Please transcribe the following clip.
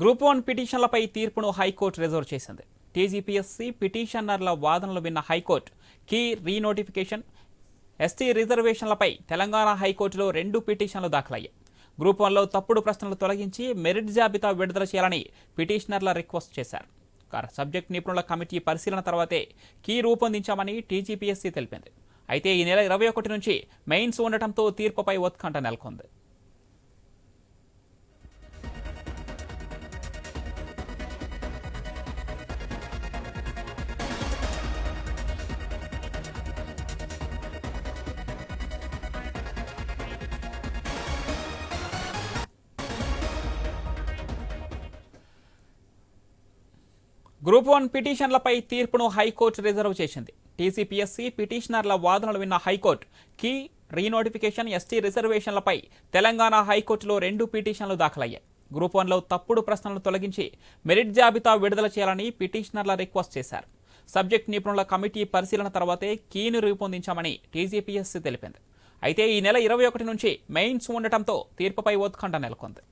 Group one పిటిషన్లపై తీర్పును high court reserve చేసింది. టీజీపీఎస్సీ పిటిషనర్ల వాదనలు విన్న high court key renotification ST రిజర్వేషన్లపై Telangana హైకోర్టులో రెండు పిటిషన్లు దాఖలయ్యాయి. గ్రూప్ వన్లో తప్పుడు ప్రశ్నలు తొలగించి మెరిట్ జాబితా విడుదల చేయాలని పిటిషనర్ల రిక్వెస్ట్ చేశారు. సబ్జెక్ట్ నిపుణుల కమిటీ పరిశీలన తర్వాతే కీ రూపొందించామని టీజీపీఎస్సీ తెలిపింది. అయితే ఈ నెల ఇరవై ఒకటి నుంచి మెయిన్స్ ఉండటంతో తీర్పుపై ఉత్కంఠ నెలకొంది. గ్రూప్ వన్ పిటిషన్లపై తీర్పును హైకోర్టు రిజర్వ్ చేసింది. టీసీపీఎస్సీ పిటిషనర్ల వాదనలు విన్న high court key renotification ST రిజర్వేషన్లపై Telangana హైకోర్టులో రెండు పిటిషన్లు దాఖలయ్యాయి. గ్రూప్ వన్లో తప్పుడు ప్రశ్నలను తొలగించి మెరిట్ జాబితా విడుదల చేయాలని పిటిషనర్ల రిక్వెస్ట్ చేశారు. సబ్జెక్ట్ నిపుణుల కమిటీ పరిశీలన తర్వాతే కీని రూపొందించామని టీజీపీఎస్సీ తెలిపింది. అయితే ఈ నెల ఇరవై ఒకటి నుంచి మెయిన్స్ ఉండటంతో తీర్పుపై ఉత్కంఠ నెలకొంది.